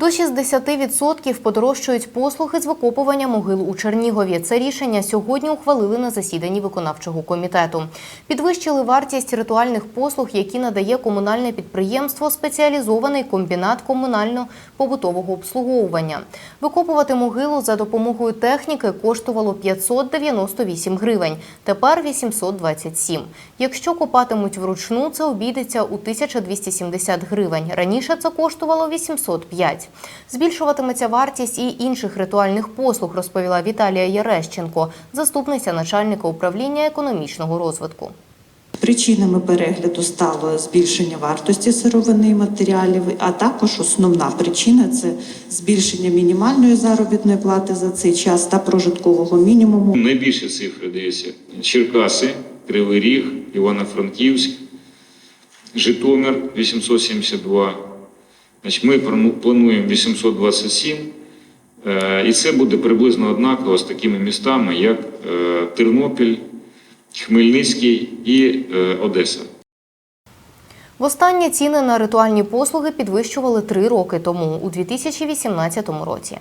До 60% подорожчують послуги з викопування могил у Чернігові. Це рішення сьогодні ухвалили на засіданні виконавчого комітету. Підвищили вартість ритуальних послуг, які надає комунальне підприємство спеціалізований комбінат комунально-побутового обслуговування. Викопувати могилу за допомогою техніки коштувало 598 гривень, тепер 827. Якщо копатимуть вручну, це обійдеться у 1270 гривень. Раніше це коштувало 805. Збільшуватиметься вартість і інших ритуальних послуг, розповіла Віталія Ярещенко, заступниця начальника управління економічного розвитку. Причинами перегляду стало збільшення вартості сировини і матеріалів, а також основна причина це збільшення мінімальної заробітної плати за цей час та прожиткового мінімуму. Найбільші цифри дивіться. Черкаси, Кривий Ріг, Івано-Франківськ, Житомир 872. Значить, ми плануємо 827. Е, І це буде приблизно однаково з такими містами, як е, Тернопіль, Хмельницький і е, Одеса. Востаннє ціни на ритуальні послуги підвищували три роки тому, у 2018 році.